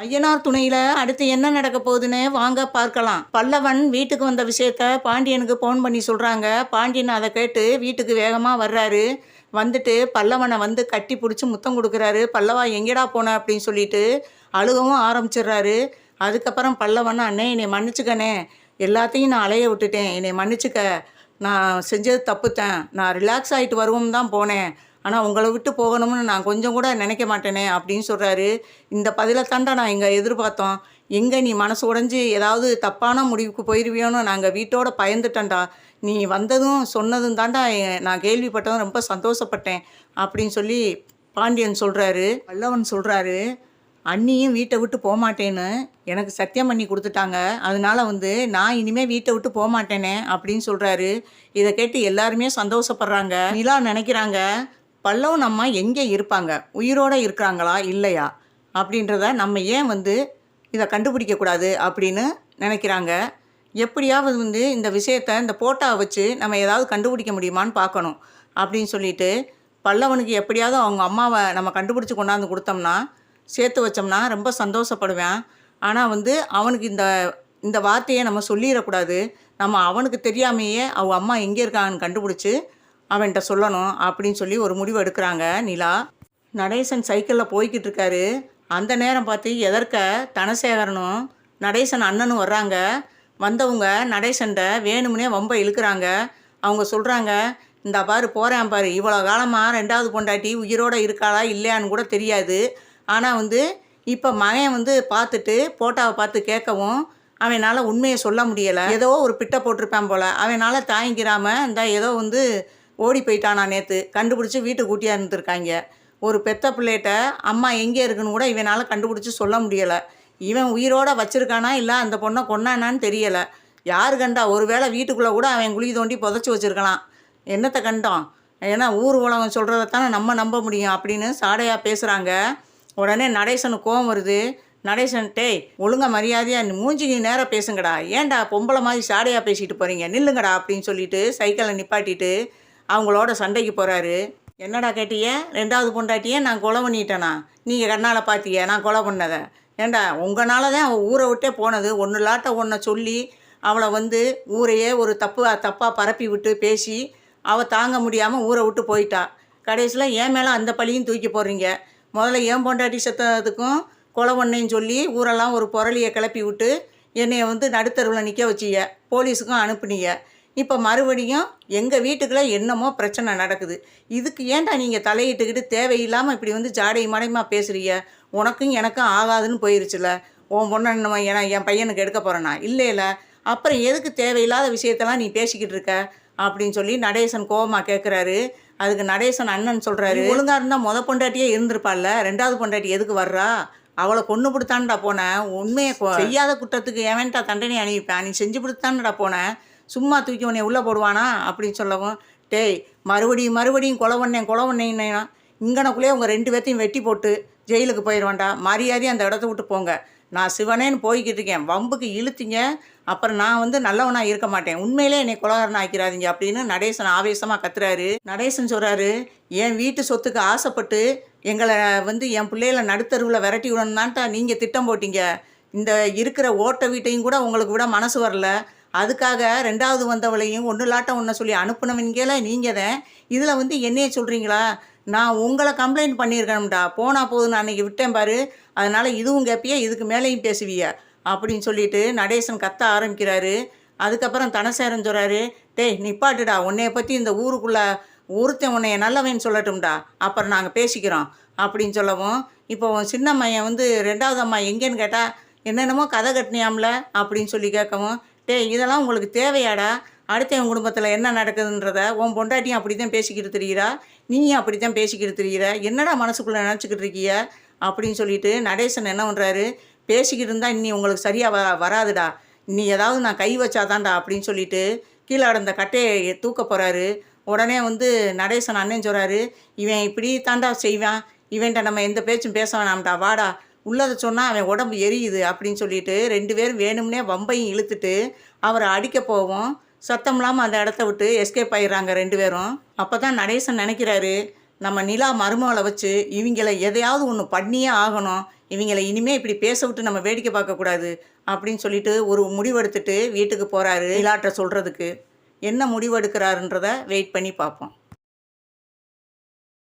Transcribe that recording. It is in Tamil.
ஐயனார் துணையில அடுத்து என்ன நடக்க போகுதுன்னு வாங்க பார்க்கலாம். பல்லவன் வீட்டுக்கு வந்த விஷயத்த பாண்டியனுக்கு ஃபோன் பண்ணி சொல்றாங்க. பாண்டியன் அதை கேட்டு வீட்டுக்கு வேகமா வர்றாரு. வந்துட்டு பல்லவனை வந்து கட்டி பிடிச்சி முத்தம் கொடுக்குறாரு. பல்லவா எங்கேடா போன? அப்படின்னு சொல்லிட்டு அழுகவும் ஆரம்பிச்சிடுறாரு. அதுக்கப்புறம் பல்லவன் அண்ணே என்னை மன்னிச்சுக்கண்ணே. எல்லாத்தையும் நான் அலைய விட்டுட்டேன். என்னை மன்னிச்சுக்க. நான் செஞ்சது தப்புத்தேன் நான் ரிலாக்ஸ் ஆகிட்டு வருவோம் தான் போனேன். ஆனால் உங்களை விட்டு போகணும்னு நான் கொஞ்சம் கூட நினைக்க மாட்டேனே அப்படின்னு சொல்கிறாரு இந்த பதிலை தாண்டா நான் இங்கே எதிர்பார்த்தோம். எங்கே நீ மனசு உடஞ்சி ஏதாவது தப்பான முடிவுக்கு போயிடுவியோன்னு நாங்கள் வீட்டோட பயந்துட்டேன்டா. நீ வந்ததும் சொன்னதும் தாண்டா எ- நான் கேள்விப்பட்டதும் ரொம்ப சந்தோஷப்பட்டேன் அப்படின்னு சொல்லி பாண்டியன் சொல்கிறாரு பல்லவன் சொல்கிறாரு அண்ணியும் வீட்டை விட்டு போகமாட்டேன்னு எனக்கு சத்தியம் பண்ணி கொடுத்துட்டாங்க. அதனால வந்து நான் இனிமேல் வீட்டை விட்டு போக மாட்டேனே அப்படின்னு சொல்கிறாரு இதை கேட்டு எல்லாருமே சந்தோஷப்படுறாங்க. நிலா நினைக்கிறாங்க. பல்லவன் அம்மா எங்கே இருப்பாங்க? உயிரோடு இருக்கிறாங்களா? இல்லையா? அப்படின்றத நம்ம ஏன் வந்து இதை கண்டுபிடிக்கக்கூடாது அப்படின்னு நினைக்கிறாங்க. எப்படியாவது வந்து இந்த விஷயத்தை இந்த போட்டாவை வச்சு நம்ம ஏதாவது கண்டுபிடிக்க முடியுமான்னு பார்க்கணும் அப்படின்னு சொல்லிட்டு பல்லவனுக்கு எப்படியாவது அவங்க அம்மாவை நம்ம கண்டுபிடிச்சி கொண்டாந்து கொடுத்தோம்னா சேர்த்து வச்சோம்னா ரொம்ப சந்தோஷப்படுவேன். ஆனால் வந்து அவனுக்கு இந்த இந்த வார்த்தையை நம்ம சொல்லிடக்கூடாது. நம்ம அவனுக்கு தெரியாமையே அவங்க அம்மா எங்கே இருக்காங்கன்னு கண்டுபிடிச்சி அவன்கிட்ட சொல்லணும் அப்படின்னு சொல்லி ஒரு முடிவு எடுக்கிறாங்க நிலா. நடேசன் சைக்கிளில் போய்கிட்டு இருக்காரு. அந்த நேரம் பார்த்து எதற்க? தனசேகரனும் நடேசன் அண்ணனும் வர்றாங்க. வந்தவங்க நடேசன்கிட்ட வேணும்னே வம்ப இழுக்கிறாங்க. அவங்க சொல்கிறாங்க இந்த பாரு போகிறேன் பாரு. இவ்வளோ காலமாக ரெண்டாவது பொண்டாட்டி உயிரோட இருக்காளா இல்லையான்னு கூட தெரியாது. ஆனால் வந்து இப்போ மகன் வந்து பார்த்துட்டு போட்டாவை பார்த்து கேட்கவும் அவனால் உண்மையை சொல்ல முடியலை. ஏதோ ஒரு பிட்டை போட்டிருப்பான் போல். அவனால் தாங்கிக்கிறாமல் இந்த ஏதோ வந்து ஓடி போயிட்டானா நேற்று கண்டுபிடிச்சி வீட்டுக்கு கூட்டியாக இருந்திருக்காங்க. ஒரு பெத்த பிள்ளைகிட்ட அம்மா எங்கே இருக்குன்னு கூட இவனால் கண்டுபிடிச்சி சொல்ல முடியலை. இவன் உயிரோட வச்சுருக்கானா இல்லை அந்த பொண்ணை கொன்னானான்னு தெரியலை. யார் கண்டா? ஒரு வேளை வீட்டுக்குள்ளே கூட அவன் குழி தோண்டி புதைச்சி வச்சிருக்கலாம். என்னத்தை கண்டோம்? ஏன்னா ஊர் உலகம் சொல்கிறதத்தானே நம்ம நம்ப முடியும் அப்படின்னு சாடையாக பேசுகிறாங்க உடனே நடேசனுக்கு கோவம் வருது. நடேசன் டேய் ஒழுங்கா மரியாதையாக நீ மூஞ்சிக்கு நேராக பேசுங்கடா. ஏன்டா பொம்பளை மாதிரி சாடையாக பேசிட்டு போகிறீங்க நில்லுங்கடா அப்படின்னு சொல்லிட்டு சைக்கிளை நிப்பாட்டிட்டு அவங்களோட சண்டைக்கு போகிறாரு என்னடா கேட்டிய? ரெண்டாவது பொண்டாட்டியே நான் கொலை பண்ணிட்டேனா? நீங்கள் கண்ணால் பார்த்திய நான் கொலை பண்ணதை. ஏண்டா உங்களால தான் அவன் ஊரை விட்டே போனது. ஒன்று இல்லாட்ட ஒன்றை சொல்லி அவளை வந்து ஊரையே ஒரு தப்பு தப்பாக பரப்பி விட்டு பேசி அவள் தாங்க முடியாமல் ஊரை விட்டு போயிட்டா. கடைசியில் என் மேலே அந்த பழியும் தூக்கி போடுறீங்க. முதல்ல ஏன் பொண்டாட்டி செத்ததுக்கும் கொலை பண்ணேன்னு சொல்லி ஊரெல்லாம் ஒரு புரளியை கிளப்பி விட்டு என்னைய வந்து நடுத்தருவில் நிற்க வச்சீங்க போலீஸுக்கும் அனுப்புனீங்க. இப்போ மறுபடியும் எங்கள் வீட்டுக்குள்ளே என்னமோ பிரச்சனை நடக்குது. இதுக்கு ஏன்டா நீங்கள் தலையிட்டுக்கிட்டு தேவையில்லாமல் இப்படி வந்து ஜாடை மடைமா பேசுறீங்க? உனக்கும் எனக்கும் ஆகாதுன்னு போயிருச்சுல. உன் பொண்ணை நம்ம என என் பையனுக்கு எடுக்க போகிறேனா இல்லை இல்லை அப்புறம் எதுக்கு தேவையில்லாத விஷயத்தெல்லாம் நீ பேசிக்கிட்டு இருக்க? அப்படின்னு சொல்லி நடேசன் கோவமா கேட்குறாரு அதுக்கு நடேசன் அண்ணன் சொல்கிறாரு ஒழுங்கா இருந்தால் முத பொண்டாட்டியே இருந்திருப்பாள்ல. ரெண்டாவது பொண்டாட்டி எதுக்கு வர்றா? அவளை கொன்று கொடுத்தான்டா போனேன். உண்மையை செய்யாத குற்றத்துக்கு எவன்டா தண்டனை அனுப்பிப்பேன் நீ செஞ்சு கொடுத்தான்டா போனேன். சும்மா தூக்கி உன்னை உள்ளே போடுவானா அப்படின்னு சொல்லவும் டேய் மறுபடியும் மறுபடியும் கொலை பண்ணேன் கொலை பண்ணேன்னா இங்கனக்குள்ளேயே உங்கள் ரெண்டு பேர்த்தையும் வெட்டி போட்டு ஜெயிலுக்கு போயிடுவான்டா மரியாதையாக அந்த இடத்த விட்டு போங்க. நான் சிவனேன்னு போய்கிட்டு இருக்கேன். வம்புக்கு இழுத்திங்க. அப்புறம் நான் வந்து நல்லவனாக இருக்க மாட்டேன். உண்மையிலே என்னை குலகாரன் ஆக்கிறாதீங்க அப்படின்னு நடேசன் ஆவேசமாக கத்துறாரு. நடேசன் சொல்கிறாரு என் வீட்டு சொத்துக்கு ஆசைப்பட்டு எங்களை வந்து என் பிள்ளைகளை நடுத்தருவில் விரட்டி விடணும்னான்ட்டா நீங்கள் திட்டம் போட்டீங்க. இந்த இருக்கிற ஓட்ட வீட்டையும் கூட உங்களுக்கு விட மனசு வரல. அதுக்காக ரெண்டாவது வந்தவளையும் ஒன்று லாட்டம் ஒன்றை சொல்லி அனுப்புனவங்கல நீங்கள் தான் இதில் வந்து என்னையே சொல்கிறீங்களா நான் உங்களை கம்ப்ளைண்ட் பண்ணியிருக்கணும்டா போனால் போதும் நான் அன்றைக்கி விட்டேன் பாரு அதனால் இதுவும் கேப்பிய இதுக்கு மேலேயும் பேசுவிய? அப்படின்னு சொல்லிட்டு நடேசன் கத்த ஆரம்பிக்கிறாரு. அதுக்கப்புறம் தனசேரன் சொல்கிறாரு டேய் நிப்பாட்டுடா உன்னைய பற்றி இந்த ஊருக்குள்ளே ஒருத்தன் உன்னைய நல்லவன் சொல்லட்டும்டா அப்புறம் நாங்கள் பேசிக்கிறோம் அப்படின்னு சொல்லவும் இப்போ சின்ன மையன் வந்து ரெண்டாவது அம்மா எங்கேன்னு கேட்டால் என்னென்னமோ கதை கட்டினியாம்ல? அப்படின்னு சொல்லி கேட்கவும் டேய் இதெல்லாம் உங்களுக்கு தேவையாடா? அடுத்த என் குடும்பத்தில் என்ன நடக்குதுன்றத உன் பொண்டாட்டியும் அப்படி தான் பேசிக்கிட்டு தெரிகிறா நீயும் அப்படி தான் பேசிக்கிட்டு தெரிகிற என்னடா மனசுக்குள்ளே நினச்சிக்கிட்டு இருக்கிய? அப்படின்னு சொல்லிட்டு நடேசன் என்ன பண்ணுறாரு பேசிக்கிட்டு இருந்தால் இன்னி உங்களுக்கு சரியாக வ வராதுடா. நீ ஏதாவது நான் கை வச்சாதான்டா அப்படின்னு சொல்லிட்டு கீழே அந்த கட்டையை தூக்க போகிறாரு உடனே வந்து நடேசன் அண்ணன் சொல்கிறாரு இவன் இப்படி தாண்டா செய்வான். இவன்ட்ட நம்ம எந்த பேச்சும் பேச வேணாம்டா. வாடா. உள்ளதை சொன்னால் அவன் உடம்பு எரியுது அப்படின்னு சொல்லிட்டு ரெண்டு பேரும் வேணும்னே வம்பையும் இழுத்துட்டு அவரை அடிக்க போவோம். சத்தம் இல்லாமல் அந்த இடத்த விட்டு எஸ்கேப் ஆயிடுறாங்க ரெண்டு பேரும். அப்போ தான் நடேசன் நினைக்கிறாரு நம்ம நிலா மருமகளை வச்சு இவங்கள எதையாவது ஒன்று பண்ணியே ஆகணும். இவங்கள இனிமே இப்படி பேச விட்டு நம்ம வேடிக்கை பார்க்கக்கூடாது அப்படின்னு சொல்லிட்டு ஒரு முடிவெடுத்துட்டு வீட்டுக்கு போகிறாரு நிலாட்ட சொல்கிறதுக்கு என்ன முடிவெடுக்கிறாருன்றத வெயிட் பண்ணி பார்ப்போம்.